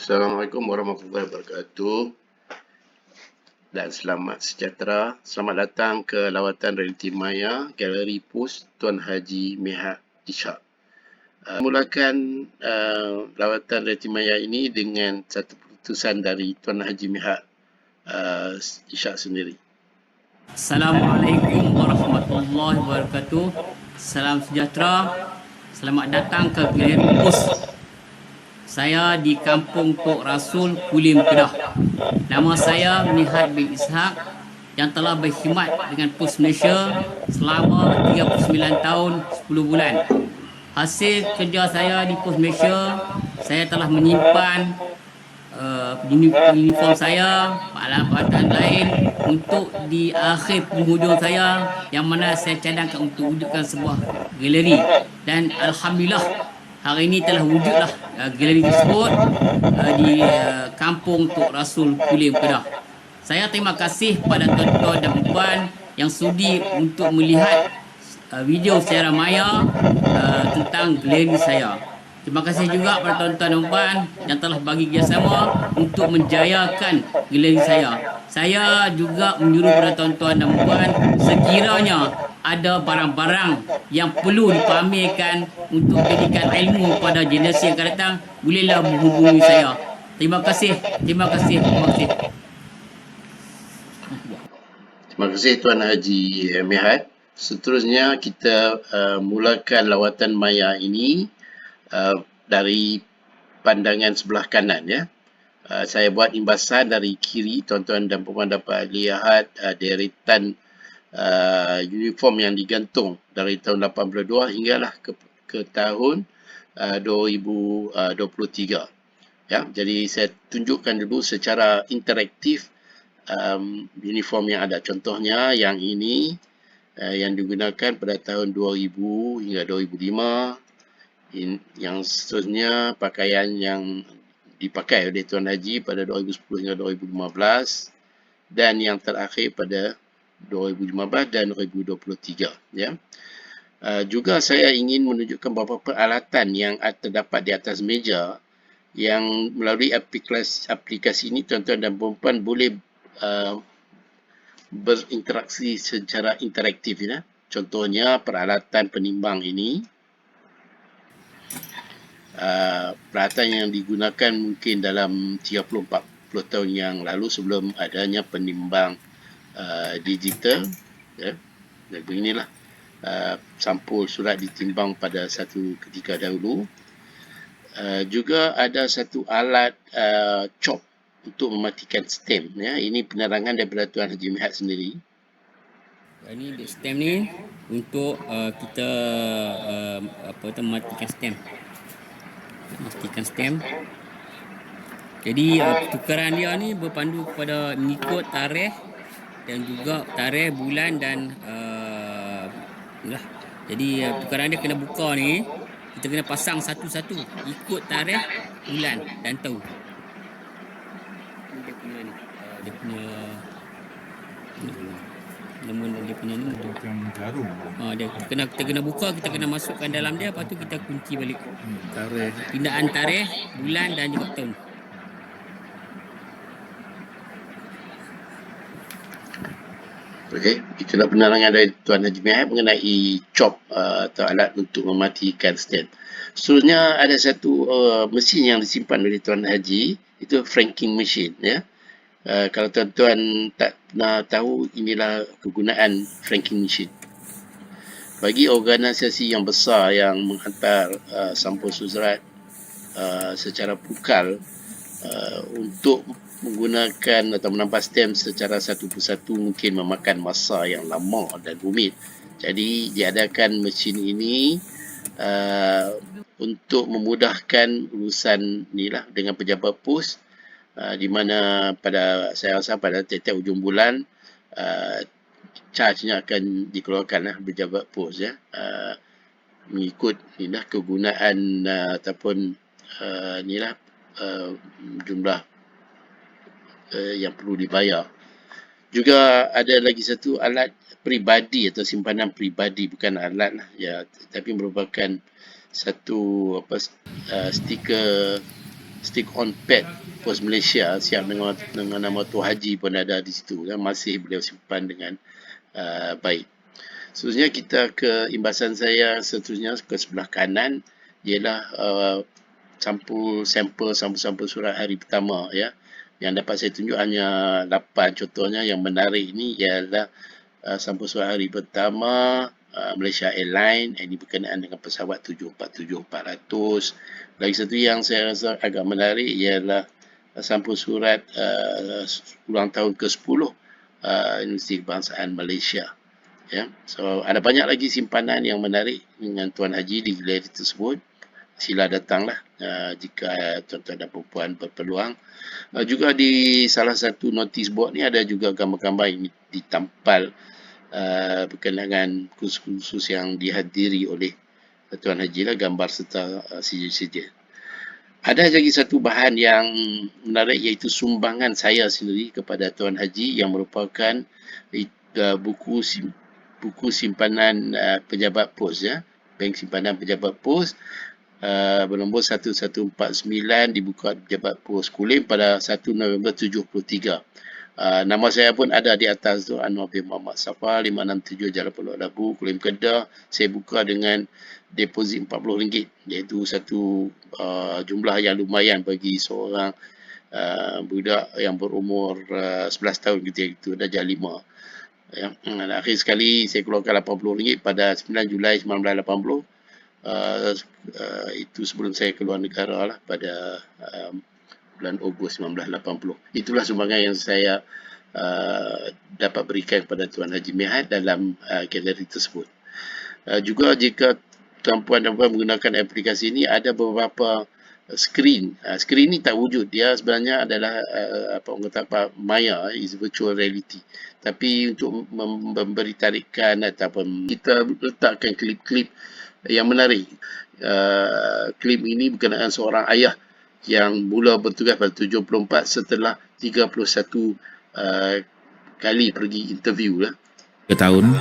Assalamualaikum warahmatullahi wabarakatuh dan selamat sejahtera. Selamat datang ke lawatan realiti maya Galeri Pos Tuan Haji Mihak Ishak. Uh, mulakan uh, lawatan realiti maya ini dengan satu keputusan dari Tuan Haji Mihak uh, Ishak sendiri. Assalamualaikum warahmatullahi wabarakatuh. Salam sejahtera. Selamat datang ke Galeri Pos saya di Kampung Tok Rasul, Kulim, Kedah. Nama saya Nihat bin Ishak yang telah berkhidmat dengan Pos Malaysia selama 39 tahun 10 bulan. Hasil kerja saya di Pos Malaysia, saya telah menyimpan uh, uniform saya, peralatan lain untuk di akhir penghujung saya yang mana saya cadangkan untuk wujudkan sebuah galeri dan Alhamdulillah hari ini telah wujudlah uh, galeri tersebut uh, di uh, kampung Tok Rasul Kulim Kedah. Saya terima kasih pada tuan-tuan dan puan yang sudi untuk melihat uh, video secara maya uh, tentang galeri saya. Terima kasih juga pada tuan-tuan dan puan yang telah bagi kerjasama untuk menjayakan galeri saya. Saya juga menyuruh pada tuan-tuan dan puan sekiranya ada barang-barang yang perlu dipamerkan untuk jadikan ilmu pada generasi yang akan datang, bolehlah menghubungi saya. Terima kasih. Terima kasih. Terima kasih. Terima kasih Tuan Haji Mihat. Seterusnya kita uh, mulakan lawatan maya ini uh, dari pandangan sebelah kanan ya. Uh, saya buat imbasan dari kiri tuan-tuan dan puan dapat lihat uh, deretan uh, uniform yang digantung dari tahun 82 hinggalah ke, ke tahun uh, 2023. Uh, ya, jadi saya tunjukkan dulu secara interaktif um, uniform yang ada. Contohnya yang ini uh, yang digunakan pada tahun 2000 hingga 2005. In, yang seterusnya pakaian yang dipakai oleh Tuan Haji pada 2010 hingga 2015 dan yang terakhir pada 2015 dan 2023 ya. Uh, juga saya ingin menunjukkan beberapa peralatan yang terdapat di atas meja yang melalui aplikasi, aplikasi ini tuan-tuan dan puan boleh uh, berinteraksi secara interaktif ya. Contohnya peralatan penimbang ini uh, peralatan yang digunakan mungkin dalam 30-40 tahun yang lalu sebelum adanya penimbang uh, digital ya. Dan beginilah uh, sampul surat ditimbang pada satu ketika dahulu. Uh, juga ada satu alat uh, chop untuk mematikan stem ya. Ini penerangan daripada tuan Haji Mihat sendiri. Ini stem ni untuk uh, kita uh, apa tu mematikan stem. Mematikan stem. Jadi uh, tukaran dia ni berpandu kepada mengikut tarikh dan juga tarikh bulan dan uh, lah. Jadi uh, tukaran dia kena buka ni kita kena pasang satu-satu ikut tarikh bulan dan tahun. Dia punya ni. Uh, dia punya nama dia punya ni yang jarum. Ha, dia kena kita kena buka kita kena masukkan dalam dia lepas tu kita kunci balik. Hmm, tarikh. Pindaan tarikh, bulan dan juga tahun. Okey, itulah penerangan dari Tuan Haji Mihai mengenai chop uh, atau alat untuk mematikan stand. Seterusnya ada satu uh, mesin yang disimpan oleh Tuan Haji, itu franking machine. Ya. Uh, kalau tuan-tuan tak pernah tahu, inilah kegunaan franking machine. Bagi organisasi yang besar yang menghantar uh, sampul surat uh, secara pukal uh, untuk menggunakan atau menambah stem secara satu persatu mungkin memakan masa yang lama dan rumit. Jadi diadakan mesin ini uh, untuk memudahkan urusan ni lah dengan pejabat pos uh, di mana pada saya rasa pada tiap-tiap ujung bulan uh, charge-nya akan dikeluarkan lah pejabat pos ya. Uh, mengikut ni lah kegunaan uh, ataupun uh, ni lah uh, jumlah uh, yang perlu dibayar. Juga ada lagi satu alat peribadi atau simpanan peribadi bukan alat lah ya tapi merupakan satu apa uh, stiker stick on pad pos Malaysia siap dengan, dengan nama Tu Haji pun ada di situ. Kan masih beliau simpan dengan uh, baik. Seterusnya kita ke imbasan saya seterusnya ke sebelah kanan ialah uh, sampul sampel sampul-sampul surat hari pertama ya yang dapat saya tunjuk hanya 8 contohnya. Yang menarik ini ialah uh, surat hari pertama uh, Malaysia Airlines ini berkenaan dengan pesawat 747-400 lagi satu yang saya rasa agak menarik ialah uh, sampul surat uh, ulang tahun ke-10 uh, Universiti Kebangsaan Malaysia. Ya so ada banyak lagi simpanan yang menarik dengan Tuan Haji di galeri tersebut. Sila datanglah uh, jika tuan-tuan dan perempuan berpeluang. Uh, juga di salah satu notice board ni ada juga gambar-gambar yang ditampal uh, berkenaan khusus-khusus yang dihadiri oleh Tuan Haji lah gambar serta sijil-sijil. Ada lagi satu bahan yang menarik iaitu sumbangan saya sendiri kepada Tuan Haji yang merupakan uh, buku sim, buku simpanan uh, pejabat pos ya bank simpanan pejabat pos uh, bernombor 1149 dibuka Pejabat Pos Kulim pada 1 November 73. Uh, nama saya pun ada di atas tu Anwar bin Muhammad Safa 567 Jalan Pulau Labu Kulim Kedah saya buka dengan deposit RM40 iaitu satu uh, jumlah yang lumayan bagi seorang uh, budak yang berumur uh, 11 tahun ketika itu dah jadi 5 ya. dan akhir sekali saya keluarkan RM80 pada 9 Julai 1980 uh, uh, itu sebelum saya keluar negara lah pada um, bulan Ogos 1980. Itulah sumbangan yang saya uh, dapat berikan kepada Tuan Haji Mihad dalam uh, galeri tersebut. Uh, juga jika tuan-puan dan puan menggunakan aplikasi ini ada beberapa screen. Uh, screen ini tak wujud. Dia sebenarnya adalah uh, apa orang kata apa maya is virtual reality. Tapi untuk memberi tarikan ataupun kita letakkan klip-klip yang menarik. Uh, klip ini berkenaan seorang ayah yang mula bertugas pada 74 setelah 31 uh, kali pergi interview lah. tahun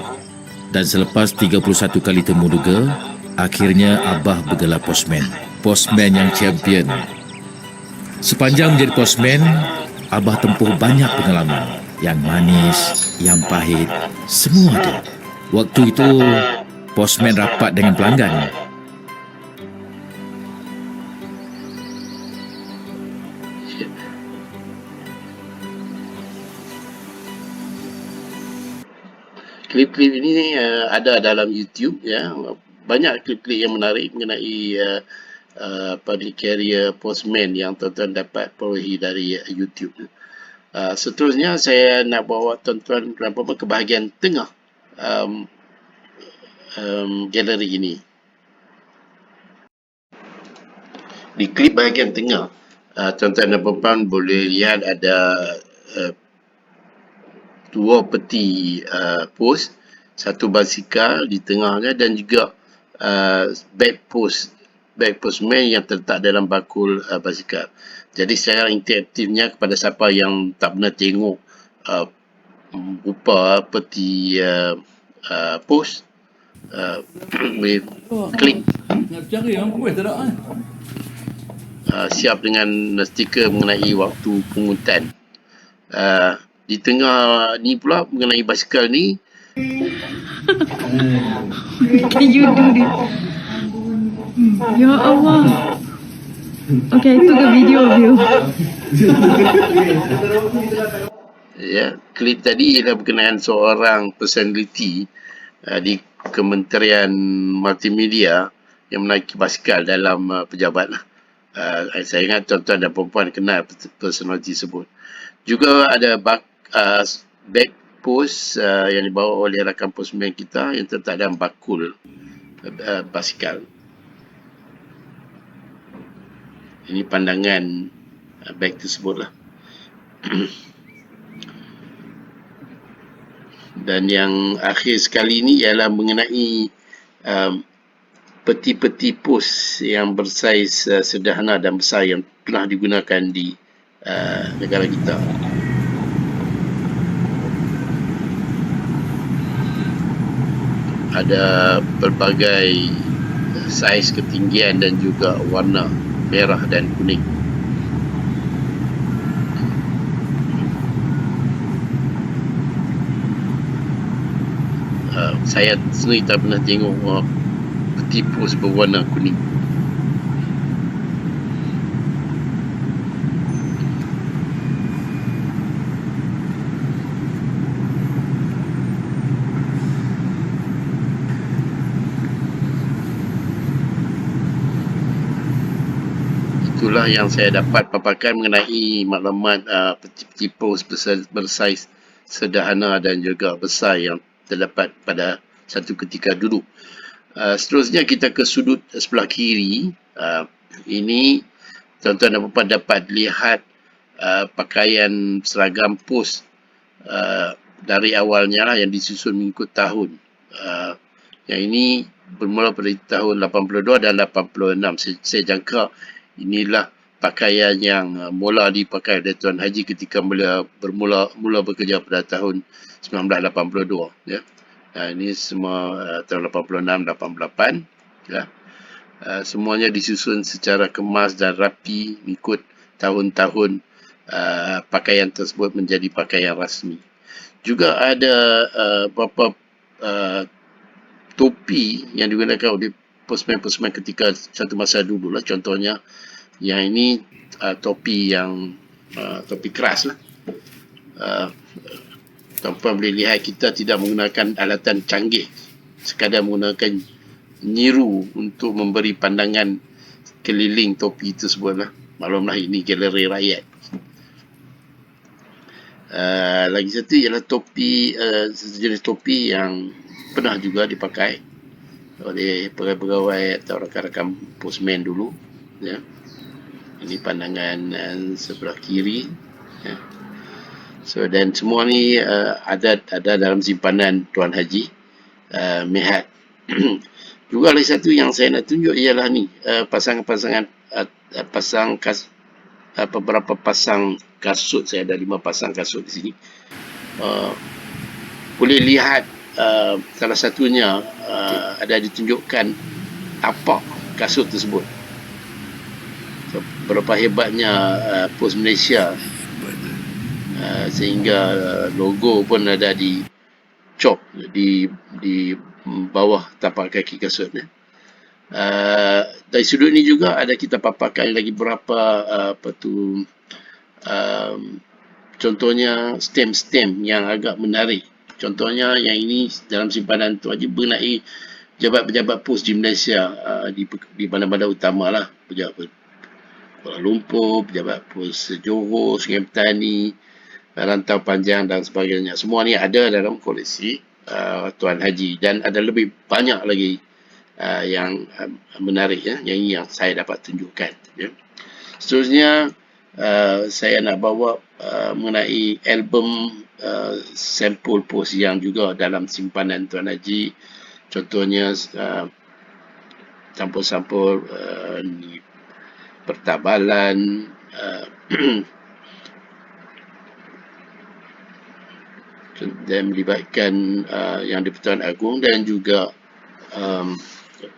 dan selepas 31 kali temu duga, akhirnya Abah bergelar postman. Postman yang champion. Sepanjang menjadi postman, Abah tempuh banyak pengalaman. Yang manis, yang pahit, semua ada. Waktu itu, Postman rapat dengan pelanggan. Klip-klip ini uh, ada dalam YouTube ya. Banyak klip-klip yang menarik mengenai uh, uh, public carrier postman yang tuan-tuan dapat perolehi dari uh, YouTube. Uh, seterusnya saya nak bawa tuan-tuan ke bahagian tengah um, um, galeri ini. Di klip bahagian tengah, uh, tuan-tuan dan puan boleh lihat ada uh, dua peti uh, pos, satu basikal di tengahnya dan juga uh, back post back postman yang terletak dalam bakul uh, basikal. Jadi secara interaktifnya kepada siapa yang tak pernah tengok uh, rupa peti uh, uh, post uh, boleh klik nak cari yang kuih tak ada uh, siap dengan stiker mengenai waktu pungutan uh, di tengah ni pula mengenai basikal ni Can you do this? Ya Allah. Okay, I took a video of you. ya, klip tadi ialah berkenaan seorang personality uh, di Kementerian Multimedia yang menaiki basikal dalam uh, pejabat lah. Uh, saya ingat tuan-tuan dan perempuan kenal personality tersebut. Juga ada bak, uh, back post uh, yang dibawa oleh rakan postman kita yang terletak dalam bakul uh, basikal. Ini pandangan uh, bag tersebut lah. dan yang akhir sekali ini ialah mengenai um, peti-peti pos yang bersaiz uh, sederhana dan besar yang telah digunakan di uh, negara kita. Ada pelbagai saiz ketinggian dan juga warna merah dan kuning. uh, saya sendiri tak pernah tengok uh, peti pos berwarna kuning. itulah yang saya dapat paparkan mengenai maklumat uh, peti-peti bersaiz sederhana dan juga besar yang terdapat pada satu ketika dulu. Uh, seterusnya kita ke sudut sebelah kiri. Uh, ini tuan-tuan dan puan dapat lihat uh, pakaian seragam pos uh, dari awalnya lah yang disusun mengikut tahun. Uh, yang ini bermula pada tahun 82 dan 86. Saya, saya jangka inilah pakaian yang uh, mula dipakai oleh Tuan Haji ketika mula bermula mula bekerja pada tahun 1982 ya. Uh, ini semua uh, tahun 86 88 ya. Uh, semuanya disusun secara kemas dan rapi mengikut tahun-tahun uh, pakaian tersebut menjadi pakaian rasmi. Juga ada uh, beberapa uh, topi yang digunakan oleh postman-postman ketika satu masa dulu lah. Contohnya yang ini uh, topi yang uh, topi keras lah. Uh, tuan boleh lihat kita tidak menggunakan alatan canggih. Sekadar menggunakan nyiru untuk memberi pandangan keliling topi tersebut lah. Maklumlah ini galeri rakyat. Uh, lagi satu ialah topi, uh, jenis topi yang pernah juga dipakai oleh pegawai-pegawai atau rakan-rakan postman dulu ya ini pandangan uh, sebelah kiri ya. so dan semua ni uh, ada ada dalam simpanan tuan haji uh, Mihat juga lagi satu yang saya nak tunjuk ialah ni uh, pasangan-pasangan uh, pasang kas uh, beberapa pasang kasut. Saya ada lima pasang kasut di sini. Uh, boleh lihat uh, salah satunya uh, ada ditunjukkan tapak kasut tersebut berapa hebatnya uh, pos Malaysia. Uh, sehingga uh, logo pun ada di chop di di bawah tapak kaki kasut ni. Uh, dari sudut ni juga ada kita paparkan lagi berapa uh, apa tu um, contohnya stem-stem yang agak menarik. Contohnya yang ini dalam simpanan tu aja mengenai pejabat-pejabat pos di Malaysia uh, di di mana-mana utama lah. Pejabat Kuala Lumpur, pejabat pos Johor, Sungai Petani, Rantau Panjang dan sebagainya. Semua ni ada dalam koleksi uh, Tuan Haji dan ada lebih banyak lagi uh, yang uh, menarik ya, yang yang saya dapat tunjukkan. Ya. Seterusnya uh, saya nak bawa uh, mengenai album Uh, sampul pos yang juga dalam simpanan Tuan Haji contohnya uh, sampul-sampul uh, pertabalan uh, dan melibatkan uh, yang di Pertuan Agung dan juga um,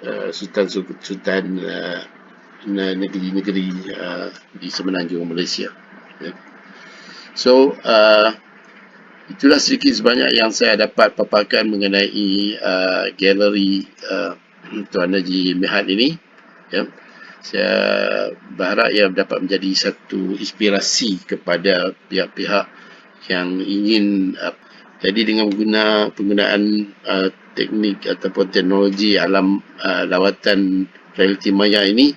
uh, sultan-sultan uh, negeri-negeri uh, di semenanjung Malaysia. Yeah. So, uh, itulah sedikit sebanyak yang saya dapat paparkan mengenai uh, galeri uh, Tuan Haji Mihat ini. Ya. Saya berharap ia dapat menjadi satu inspirasi kepada pihak-pihak yang ingin uh, jadi dengan guna penggunaan uh, teknik ataupun teknologi alam uh, lawatan realiti maya ini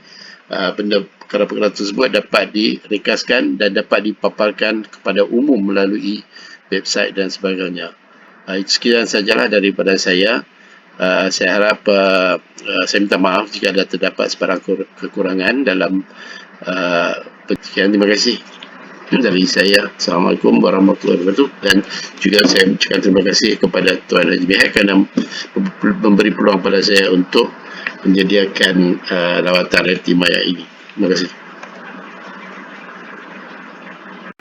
uh, benda perkara-perkara tersebut dapat direkaskan dan dapat dipaparkan kepada umum melalui website dan sebagainya. Uh, sekian sajalah daripada saya. Uh, saya harap uh, uh, saya minta maaf jika ada terdapat sebarang kekurangan dalam uh, sekian terima kasih dari saya. Assalamualaikum warahmatullahi wabarakatuh. Dan juga saya ucapkan terima kasih kepada Tuan Haji Bihak kerana memberi peluang pada saya untuk menyediakan uh, lawatan Reti ini. Terima kasih